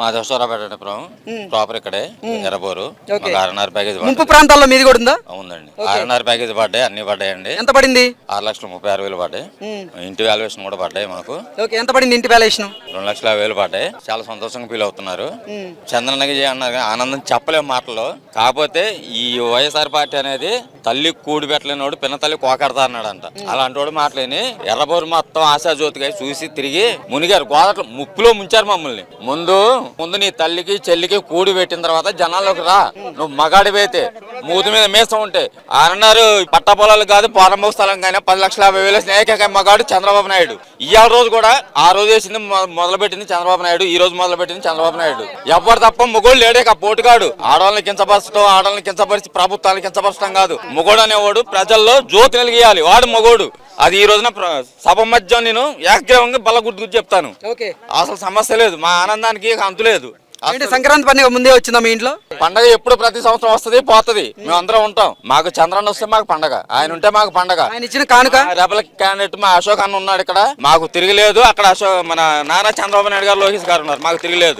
మా దోషరాపేటపురం ప్రాపర్ ఇక్కడే ఎర్రబోరు. ఆరున్నర ప్యాకేజ్ ముంపు ప్రాంతాల్లో మీది కూడా ఉందా? అవునండి. ఆరున్నర ప్యాకేజ్ పడ్డాయి అన్ని పడ్డాయండి. ఎంత పడింది? ఆరు లక్షల ముప్పై ఆరు వేలు పడ్డాయి. ఇంటి వాల్యుయేషన్ కూడా పడ్డాయి మాకు. ఎంత పడింది ఇంటి వాల్యుయేషన్ రెండు లక్షల యాభై వేలు పడ్డాయి. చాలా సంతోషంగా ఫీల్ అవుతున్నారు. చంద్రనగి అన్నారు కానీ ఆనందం చెప్పలేము మాటలు కాకపోతే ఈ వైఎస్ఆర్ పార్టీ అనేది తల్లి కూడి పెట్టలేనోడు పిన్న తల్లి కోకడతా అన్నాడంట. అలాంటి వాడు మాటలేని ఎర్రబోరు మొత్తం ఆశా జ్యోతిగా చూసి తిరిగి మునిగారు గోదట్లో ముప్పులో ముంచారు మమ్మల్ని. ముందు ముందు నీ తల్లికి చెల్లికి కూడి పెట్టిన తర్వాత జనాల్లోకి రా. నువ్వు మగాడివైతే మూతి మీద మీసం ఉంటే. అన్నారు పట్ట పొలాలు కాదు ప్రారంభ స్థలం కానీ పది లక్షల యాభై వేల ఏకైక మగాడు చంద్రబాబు నాయుడు. ఇవాళ రోజు కూడా ఆ రోజు వేసింది మొదలుపెట్టింది చంద్రబాబు నాయుడు ఈ రోజు మొదలు పెట్టింది చంద్రబాబు నాయుడు. ఎవరు తప్ప మొగోడు లేడే ఆ పోటుగాడు. ఆడవాళ్ళని కించపరచడం ఆడవాళ్ళని కించపరిచి ప్రభుత్వాన్ని కించపరచడం కాదు. మొగోడు అనేవాడు ప్రజల్లో జ్యోతి వెలిగియాలి వాడు మొగోడు. అది ఈ రోజున సభ మధ్య నేను ఏకగ్రీవంగా బల్ల గుర్తు చెప్తాను. అసలు సమస్య లేదు. మా ఆనందానికి అంతు లేదు. సంక్రాంతి పండుగ ముందే వచ్చిందా మీ ఇంట్లో? పండగ ఎప్పుడు ప్రతి సంవత్సరం వస్తది పోతది. మేము అందరం ఉంటాం. మాకు చంద్రన్న వస్తే మాకు పండగ. ఆయన ఉంటే మాకు పండగ. ఆయన ఇచ్చిన కానుక? రెబల్ క్యాండిడేట్ మా అశోక్ అన్న ఉన్నాడు ఇక్కడ. మాకు తిరగలేదు అక్కడ అశోక్ మన నారా చంద్రబాబు నాయుడు గారు లోకేష్ గారు ఉన్నారు. మాకు తిరగలేదు